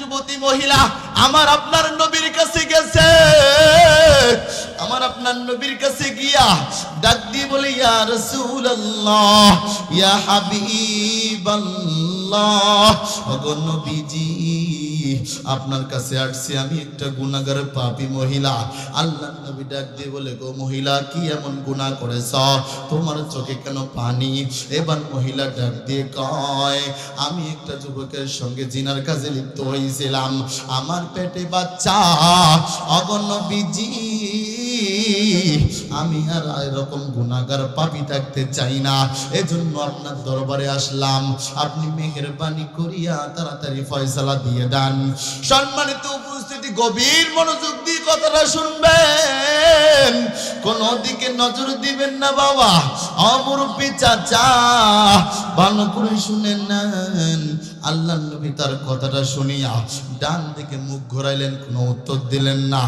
যুবতী মহিলা আমার আপনার নবীর কাছে গেছে। আমার আপনার নবীর কাছে গিয়া ডাক দিয়ে বলে, ইয়া রাসূলুল্লাহ, ইয়া হাবিবাল্লাহ, ওগো নবীজি, আপনার কাছে আসছি আমি একটা গুনাহগার পাপী মহিলা। আল্লাহ নবী ডাক দিয়ে বলে, গো মহিলা, কি এমন গুনাহ করেছ? তোমার চোখে কেন পানি? এবার মহিলা ডাক দিয়ে কয়, আমি একটা যুবকের সঙ্গে জিনার কাজে লিপ্ত হয়েছিলাম আমার পেটে বাচ্চা অগণ্য বিজি আমি আর এরকম গুণাগার পাপি থাকতে চাই না। এজন্য আপনার দরবারে আসলাম। আপনি মেহেরবানি করিয়া তাড়াতাড়ি ফয়সালা দিয়ে দেন। সম্মানিত উপস্থিতি, গভীর মনোযোগ দিয়ে কথাটা শুনবেন। কোন দিকে নজর দিবেন না বাবা। অমরূপী চাচা ভালো করে শুনে নেন আল্লাহ নবী তার কথাটা শুনিয়া ডান দিকে মুখ ঘোরাইলেন, কোনো উত্তর দিলেন না।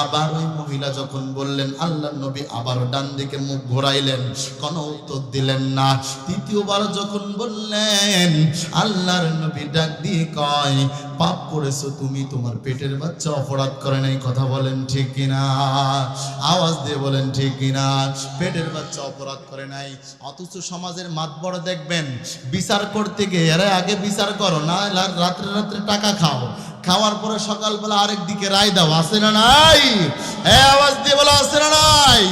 আবার ওই মহিলা যখন বললেন আল্লাহ নবী আবার ডান দিকে মুখ ঘোরাইলেন, কোনো উত্তর দিলেন না। তৃতীয়বার যখন বললেন, আল্লাহর নবী ডাক দিয়ে কয় পাপ করেছ তুমি, তোমার পেটের বাচ্চা অপরাধ করে নাই, কথা বলেন ঠিক কিনা? আওয়াজ দিয়ে বলেন ঠিক কিনা? পেটের বাচ্চা অপরাধ করে নাই, অথচ সমাজের মাতবড় দেখবেন, বিচার করতে গিয়ে এরা আগে বিচার করো, না রাত্রে রাত্রে টাকা খাও। খাওয়ার পরে সকালবেলা আরেক দিকে রায় দাও, আছে না নাই? এ, আওয়াজ দিয়ে বলো, আছে না নাই?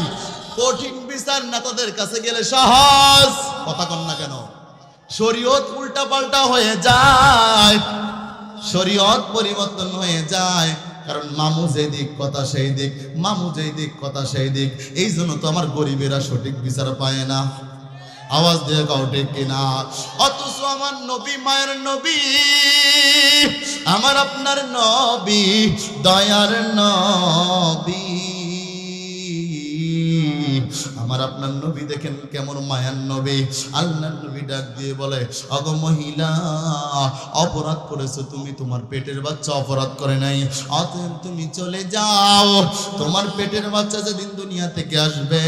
কঠিন বিচার না তাদের কাছে গেলে সহজ, কথা কন না কেন। শরীয়ত উল্টা পাল্টা হয়ে যায়। শরীয়ত পরিবর্তন হয়ে যায়। কারণ মামু যে দিক, কথা সেই দিক, মামু যে দিক, কথা সেই দিক। এই জন্য তো আমার গরিবেরা সঠিক বিচার পায় না। আওয়াজ দিয়ে কাউ ঠিক কিনা? অথচ আমার নবী, মায়ের নবী, আমার আপনার নবী, দয়ার নবী। আপনার নবী দেখেন কেমন মায়ার নবী। আল্লাহর নবী ডাক দিয়ে বলে অগ মহিলা, অপরাধ করেছ তুমি, তোমার পেটের বাচ্চা অপরাধ করে নাই। অতএব তুমি চলে যাও। তোমার পেটের বাচ্চা যেদিন দুনিয়া থেকে আসবে,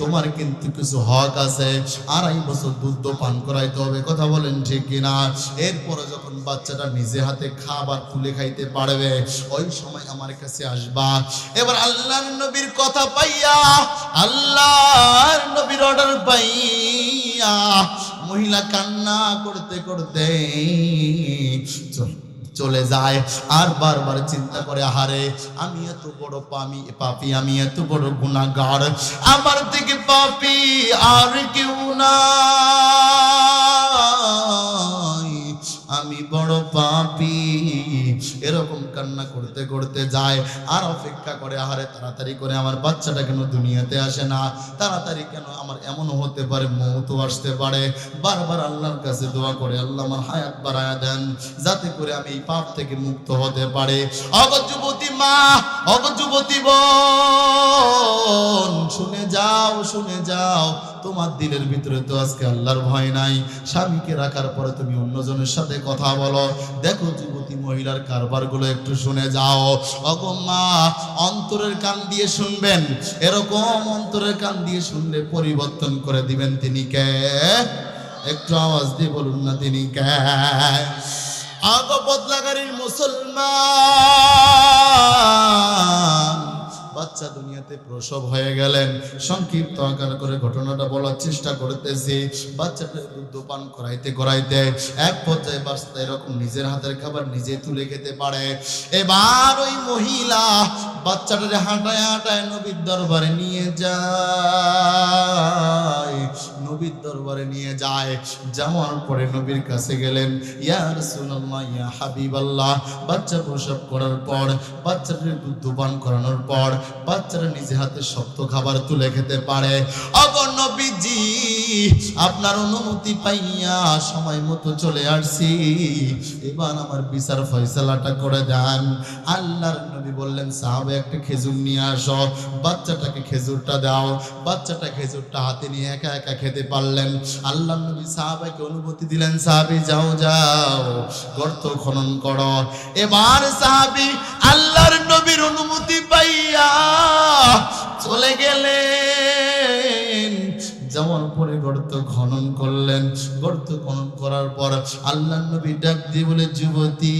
তোমার কিন্তু কিছু হক আছে। আড়াই বছর দুধ পান করাইতে হবে, কথা বলেন ঠিক কিনা? এরপরে যখন বাচ্চাটা নিজে হাতে খাবার খুলে খাইতে পারবে, ওই সময় আমার কাছে আসবা। এবার আল্লাহর নবীর কথা পাইয়া আল্লাহর নবীর অর্ডার পাইয়া মহিলা কান্না করতে করতে চলে যায়। আর বারবার চিন্তা করে, আহারে, আমি এত বড় পামি পাপি, আমি এত বড় গুণাগার আমার থেকে পাপি আর কেউ নাই। আমি বড় পাপি। এরকম কান্না করতে করতে যায় আর অপেক্ষা করে, আহারে তাড়াতাড়ি করে আমার বাচ্চাটা কেন দুনিয়াতে আসে না? তাড়াতাড়ি কেন আমার এমনও হতে পারে মৌত আসতে পারে? বারবার আল্লাহর কাছে দোয়া করে, আল্লাহ আমার হায়াত বাড়ায়া দেন যাতে করে আমি এই পাপ থেকে মুক্ত হতে পারে। অগ যুবতী মা, অগ যুবতী বোন, শুনে যাও শুনে যাও তোমার দিলের ভিতরে তো আজকে আল্লাহর ভয় নাই। স্বামীকে রাখার পরে তুমি অন্যজনের সাথে কথা বলো। দেখো যুবতী মহিলার কারবারগুলো একটু শুনে যাও। অগো মা, অন্তরের কান দিয়ে শুনবেন। এরকম অন্তরের কান দিয়ে শুনলে পরিবর্তন করে দিবেন তিনি কে? একটু আওয়াজ দিয়ে বলুন না তিনি কে? আগো বদলাগারীর মুসলমান বাচ্চা দুনিয়াতে প্রসব হয়ে গেলেন। সংক্ষিপ্ত আকার করে ঘটনাটা বলার চেষ্টা করতেছি। বাচ্চাটা দুধ পান করাইতে করাইতে এক পর্যায়ে বাচ্চা এরকম নিজের হাতের খাবার নিজে তুলে খেতে পারে। এবার ওই মহিলা বাচ্চাটারে হাঁটায় হাঁটায় নবীর দরবারে নিয়ে যায়। দরবারে নিয়ে যায়। যাওয়ার পরে নবীর কাছে গেলেন, ইয়া রাসূলুল্লাহ, ইয়া হাবিবাল্লাহ। বাচ্চা প্রসব করার পর বাচ্চাটার দুধ পান করানোর পর, বাচ্চারা নিজে হাতে শক্ত খাবার তুলে খেতে পারে। অগর আপনার অনুমতি পাইয়া সময় মতো চলে আসছি। এবার আমার বিচার ফয়সালাটা করে দেন। আল্লাহর নবী বললেন, সাহাবে, একটা খেজুর নিয়ে আসো। বাচ্চাটাকে খেজুরটা দাও। বাচ্চাটা খেজুরটা হাতে নিয়ে একা একা খেতে পারলেন আল্লাহ নবী সাহাবাকে অনুমতি দিলেন, সাহাবি, যাও যাও, গর্ত খনন কর। এবার সাহাবি আল্লাহর নবীর অনুমতি পাইয়া চলে গেলেন। যাওয়ার পরে গর্ত খনন করলেন, গর্ত খনন করার পর আল্লাহ নবী ডাক দিয়ে বলে, যুবতী,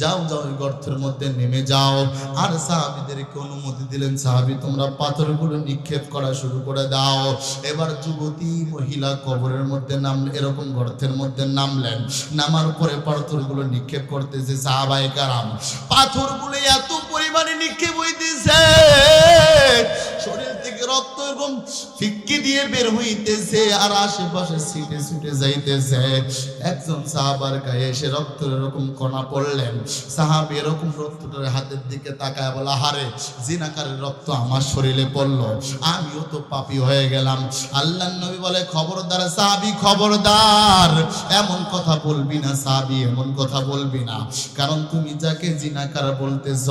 যাও যাও, ওই গর্তের মধ্যে নেমে যাও। আর সাহাবিদেরকে অনুমতি দিলেন, সাহাবি, তোমরা পাথরগুলো নিক্ষেপ করা শুরু করে দাও। এবার যুবতী মহিলা কবরের মধ্যে নামলে, এরকম গর্তের মধ্যে নামলেন। নামার পরে পাথরগুলো নিক্ষেপ করতেছে সাহাবায়ে কারাম। পাথরগুলো এত পরিমাণে নিক্ষেপ হইতেছে, শরীর রক্ত এরকম ফিক্কি দিয়ে বের হইতেছে আর আশেপাশে সিটে ছুটে যাইতেছে। একজন সাহাবার গায়ে এসে রক্ত এরকম কণা পড়লেন। সাহাবি এরকম রক্তটার হাতের দিকে তাকায় বলা হারে জিনাকারের রক্ত আমার শরীরে পড়ল। আমিও তো পাপী হয়ে গেলাম। আল্লাহ নবী বলে, খবরদার সাহাবি, খবরদার। এমন কথা বলবি না সাহাবি, এমন কথা বলবি না। কারণ তুমি যাকে জিনাকার বলতেছ,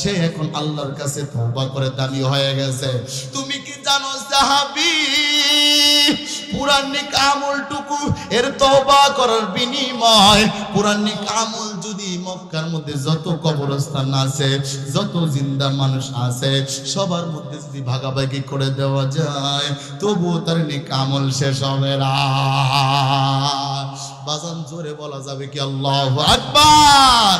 সে এখন আল্লাহর কাছে তওবা করে দামি হয়ে গেছে। তুমি কি জানো সাহাবি? পুরানিক আমলটুকু এর তওবা করার বিনিময় পুরানিক আমল যদি মক্কার মধ্যে যত কবরস্থান আছে, যত জিন্দা মানুষ আছে, সবার মধ্যে যদি ভাগাভাগি করে দেওয়া যায়, তবুও তার নিক আমল শেষ হবে বাজান জোরে বলা যাবে কি আল্লাহ আকবার?